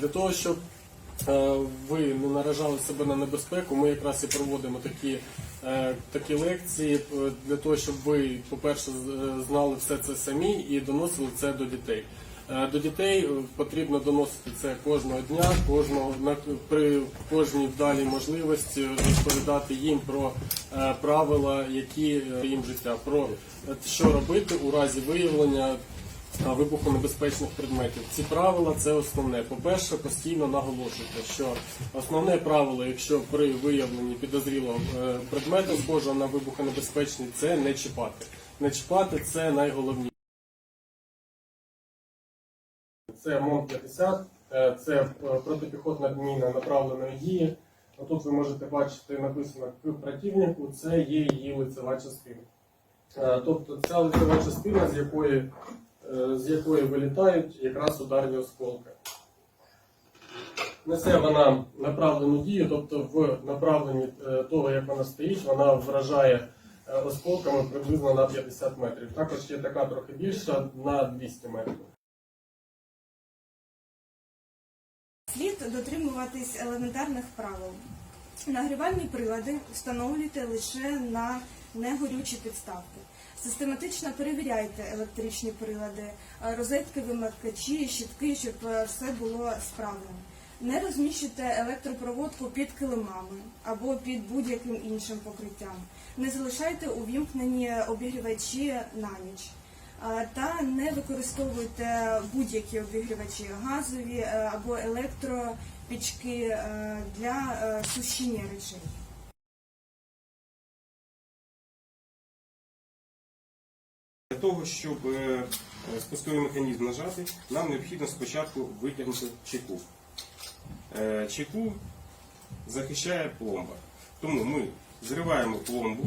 Для того, щоб е, ви не наражали себе на небезпеку, ми якраз і проводимо такі, е, такі лекції е, для того, щоб ви, по-перше, знали все це самі і доносили це до дітей. До дітей потрібно доносити це кожного дня, кожного при кожній вдалій можливості розповідати їм про правила, які їм життя, про що робити у разі виявлення а, вибухонебезпечних предметів. Ці правила це основне. По-перше, постійно наголошуйте, що основне правило, якщо при виявленні підозрілого е, предмету, схожого на вибухонебезпечний, це не чіпати. Не чіпати це найголовніше. Це МОН-50, е, це е, протипіхотна міна направленої дії. Отут ви можете бачити написано к противнику, це є її лицева частина. Тобто ця лицева частина, з якої, з якої вилітають якраз ударні осколки. Несе вона направлену дію, тобто в направленні е, того, як вона стоїть, вона вражає е, осколками приблизно на 50 метрів. Також є така трохи більша на 200 метрів. Слід дотримуватись елементарних правил. Нагрівальні прилади встановлюйте лише на негорючі підставки. Систематично перевіряйте електричні прилади, е, розетки вимикачі, щітки, щоб е, все було справним. Не розміщуйте електропроводку під килимами або під будь-яким іншим покриттям. Не залишайте увімкнені обігрівачі на ніч. Е, Та не використовуйте будь-які обігрівачі газові або електропічки для сушіння речей. Для того, щоб е, е, спусковий механізм нажати, нам необхідно спочатку витягнути чеку. Е, Чеку захищає пломба. Тому ми зриваємо пломбу,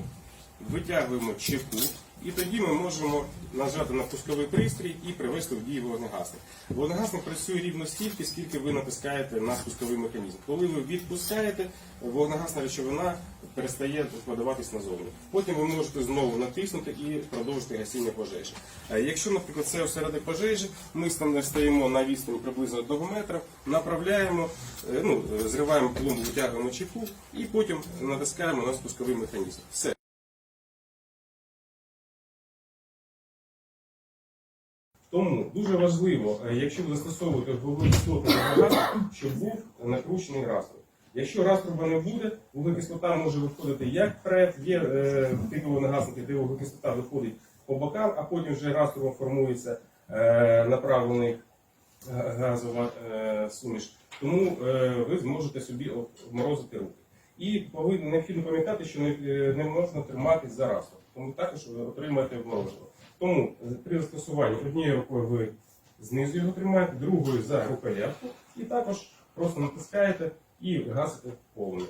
витягуємо чеку, і тоді ми можемо нажати на пусковий пристрій і привести в дію вогнегасник. Вогнегасник працює рівно стільки, скільки ви натискаєте на спусковий механізм. Коли ви відпускаєте, вогнегасна речовина перестає подаватись назовні. Потім ви можете знову натиснути і продовжити гасіння пожежі. Е, Якщо, наприклад, це осередок пожежі, ми стоїмо на відстані приблизно 1 метра, направляємо, е, ну, е, зриваємо пломбу, витягуємо чеку і потім натискаємо на спусковий механізм. Все. Тому дуже важливо, е, якщо ви застосовуєте вуглекислотний агрегат, щоб був накручений раструб. Якщо раструба не буде, вуглекислота може виходити як вперед, є е, типові нагасники, де вуглекислота виходить по бокам, а потім вже раструбом формується е, направлений га- газова суміш. Тому ви зможете собі обморозити руки. І повинні необхідно пам'ятати, що не, можна триматись за раструб, тому також ви отримаєте обмороження. Тому е, при застосуванні однією рукою ви знизу його тримаєте, другою за рукоятку, і також просто натискаєте і гасите полум'я.